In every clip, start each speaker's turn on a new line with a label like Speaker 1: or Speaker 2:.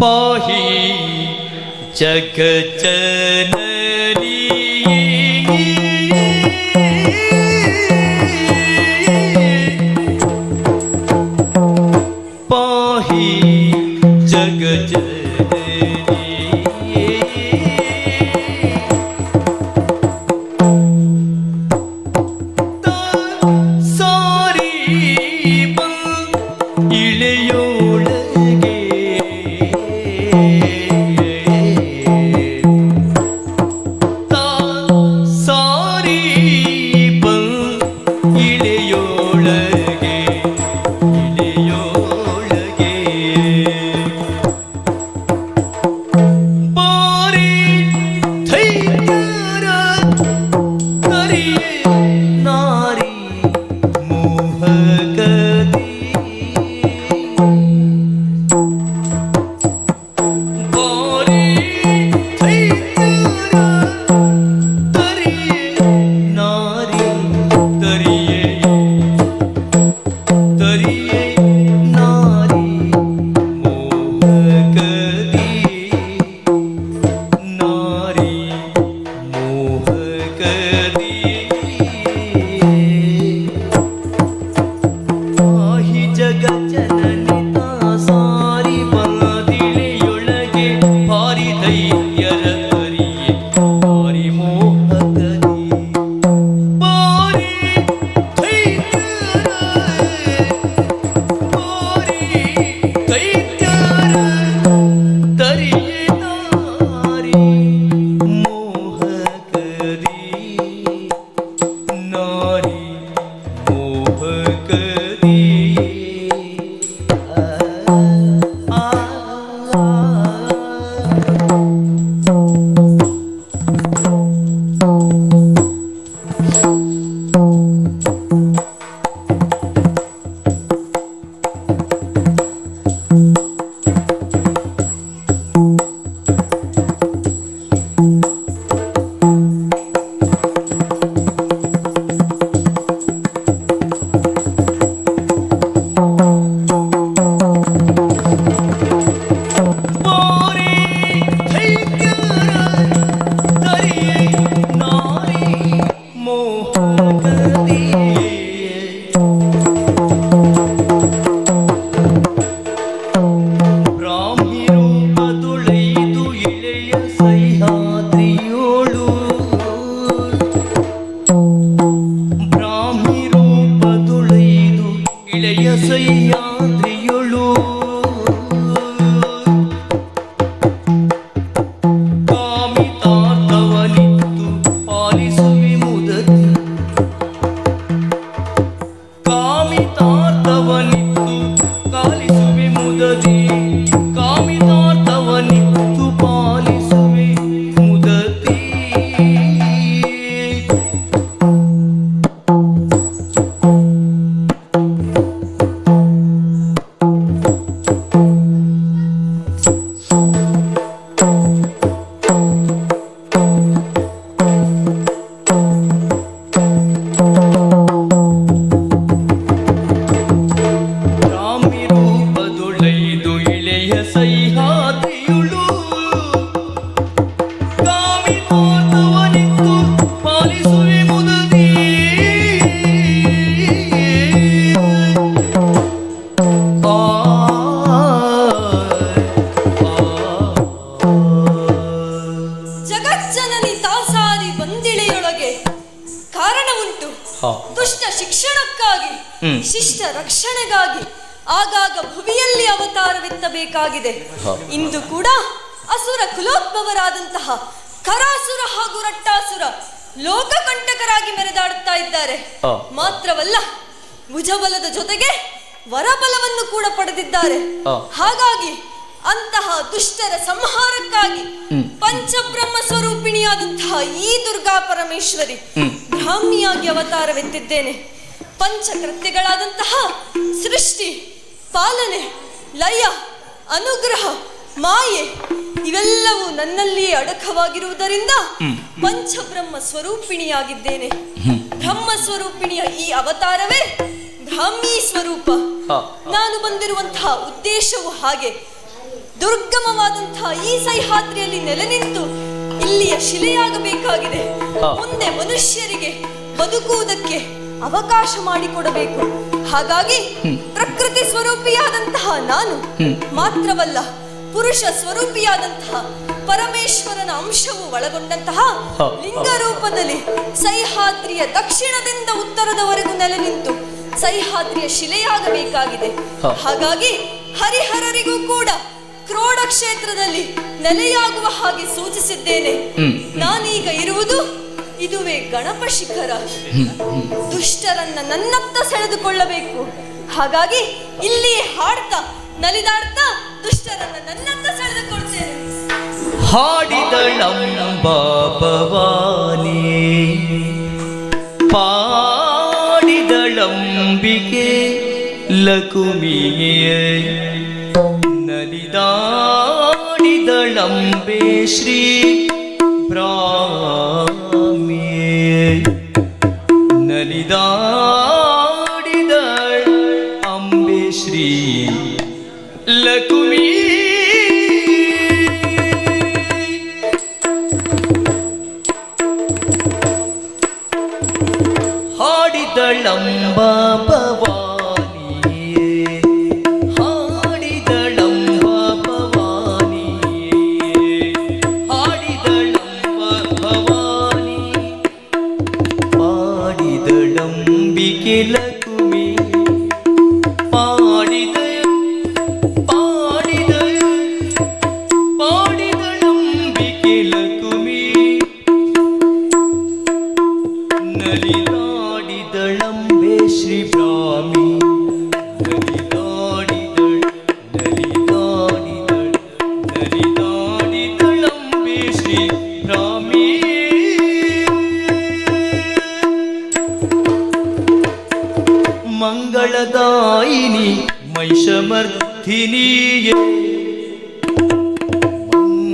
Speaker 1: Pahi
Speaker 2: jaga jenis 一帘幽
Speaker 1: ಮಾಡಬೇಕಾಗಿದೆ
Speaker 2: ಇಂದು ಕೂಡ ಅಸುರ ಕುಲೋದ್ಭವರಾದಂತಹ ಕರಾಸುರ ಹಾಗೂ ರಟ್ಟಾಸುರ ಲೋಕಕಂಟಕರಾಗಿ ಮೆರೆದಾಡುತ್ತಾ ಇದ್ದಾರೆ. ಮಾತ್ರವಲ್ಲ ಭುಜಬಲದ ಜೊತೆಗೆ ವರಬಲವನ್ನು ಕೂಡ ಪಡೆದಿದ್ದಾರೆ. ಹಾಗಾಗಿ ಅಂತಹ ದುಷ್ಟರ ಸಂಹಾರಕ್ಕಾಗಿ ಪಂಚಬ್ರಹ್ಮ ಸ್ವರೂಪಿಣಿಯಾದಂತಹ ಈ ದುರ್ಗಾ ಪರಮೇಶ್ವರಿ ಬ್ರಾಹ್ಮಿಯಾಗಿ ಅವತಾರವೆತ್ತಿದ್ದೇನೆ. ಪಂಚಕೃತ್ಯಗಳಾದಂತಹ ಸೃಷ್ಟಿ ಪಾಲನೆ ಲಯ ಅನುಗ್ರಹ
Speaker 1: ಮಾಯೆ ಇವೆಲ್ಲವೂ ನನ್ನಲ್ಲಿಯೇ ಅಡಕವಾಗಿರುವುದರಿಂದ ಪಂಚಬ್ರಹ್ಮ ಸ್ವರೂಪಿಣಿಯಾಗಿದ್ದೇನೆ. ಬ್ರಹ್ಮ ಸ್ವರೂಪಿಣಿಯ ಈ ಅವತಾರವೇ ಬ್ರಾಹ್ಮಿ ಸ್ವರೂಪ. ನಾನು ಬಂದಿರುವಂತಹ ಉದ್ದೇಶವು ಹಾಗೆ. ದುರ್ಗಮವಾದಂತಹ ಈ ಸಹ್ಯಾದ್ರಿಯಲ್ಲಿ ನೆಲೆ ನಿಂತು ಇಲ್ಲಿಯ ಶಿಲೆಯಾಗಬೇಕಾಗಿದೆ. ಮುಂದೆ ಮನುಷ್ಯರಿಗೆ ಬದುಕುವುದಕ್ಕೆ ಅವಕಾಶ ಮಾಡಿಕೊಡಬೇಕು. ಹಾಗಾಗಿ ಪ್ರಕೃತಿ ಸ್ವರೂಪಿಯಾದಂತಹ ನಾನು ಮಾತ್ರವಲ್ಲ ಪುರುಷ ಸ್ವರೂಪಿಯಾದಂತಹ ಪರಮೇಶ್ವರನ ಅಂಶವು ಒಳಗೊಂಡಂತಹ. ಲಿಂಗ ರೂಪದಲ್ಲಿ ಸಹ್ಯಾದ್ರಿಯ ದಕ್ಷಿಣದಿಂದ ಉತ್ತರದವರೆಗೂ ನೆಲೆ ನಿಂತು ಸಹ್ಯಾದ್ರಿಯ ಶಿಲೆಯಾಗಬೇಕಾಗಿದೆ. ಹಾಗಾಗಿ ಹರಿಹರರಿಗೂ ಕೂಡ ಕ್ರೋಡ ಕ್ಷೇತ್ರದಲ್ಲಿ ನೆಲೆಯಾಗುವ ಹಾಗೆ ಸೂಚಿಸಿದ್ದೇನೆ. ನಾನೀಗ ಇರುವುದು ಇದುವೇ ಗಣಪ ಶಿಖರ. ದುಷ್ಟರನ್ನ ನನ್ನತ್ತ ಸೆಳೆದುಕೊಳ್ಳಬೇಕು. ಹಾಗಾಗಿ ಇಲ್ಲಿ ಹಾಡ್ತಾ, ನಲಿದಾಡ್ತಾ ದುಷ್ಟರನ್ನ ನನ್ನತ್ತ ಸೆಳೆದುಕೊಳ್ತೇನೆ.
Speaker 2: ಹಾಡಿದಳಂಬ ಭವಾನಿ ಪಾಡಿದಳಂಬಿಕೆ ಲಕುಮಿಯೇ, ನಲಿದಾಡಿದಳಂಬೆ ಶ್ರೀ ಬ್ರಾಹ್ಮಿಯೇ நலிதா श्रीब्राह्मी மங்களதாயினி மைஷமர்த்தினியே.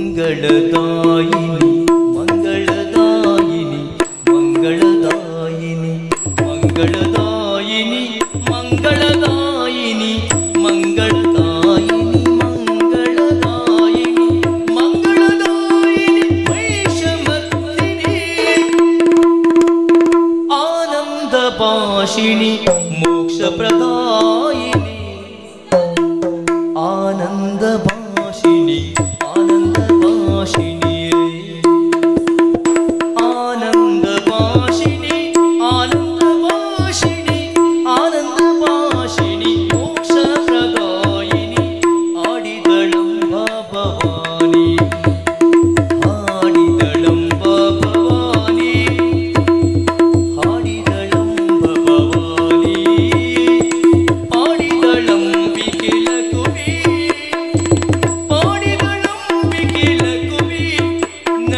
Speaker 2: மங்களதாயினி மங்களதாயினி மங்களதாயினி மங்கள Moksha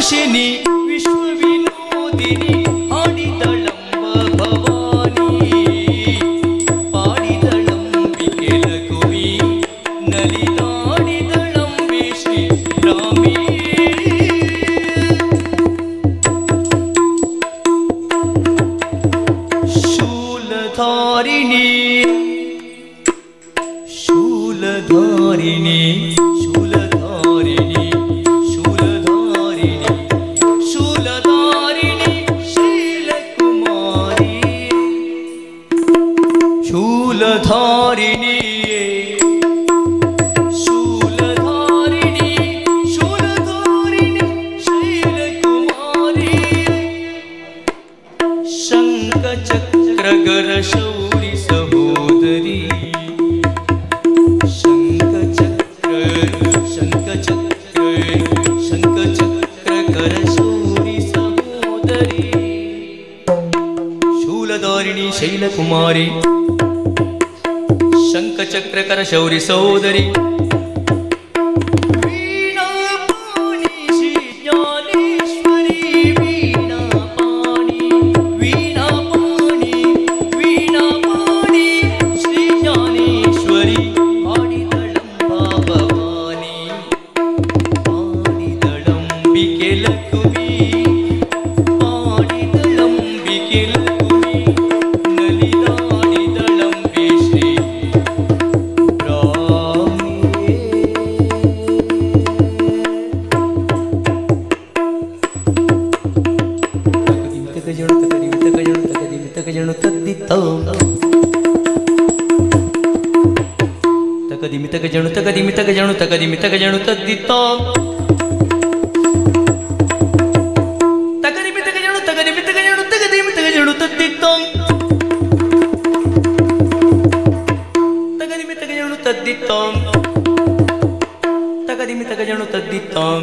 Speaker 2: ಪ್ರಕಾಶಿನಿ ವಿಶ್ವ ವಿನೋದಿನಿ ಹಾಡಿದಳಂಬ ಭವಾನಿ ಪಾಡಿದಳಂಬಿಕೆ ಲಘುವಿ ನಲಿದಾಡಿದಳಂಬಿ ಶ್ರೀ ರಾಮಿ ধরিণী कर शौरी सौदरी. ತಗದಿಮಿತಗಜಣು ತದ್ದಿತ್ತಾಂ ತಗದಿಮಿತಗಜಣು ತಗದಿಮಿತಗಜಣು ತಗದಿಮಿತಗಜಣು ತದ್ದಿತ್ತಾಂ ತಗದಿಮಿತಗಜಣು ತದ್ದಿತ್ತಾಂ ತಗದಿಮಿತಗಜಣು ತದ್ದಿತ್ತಾಂ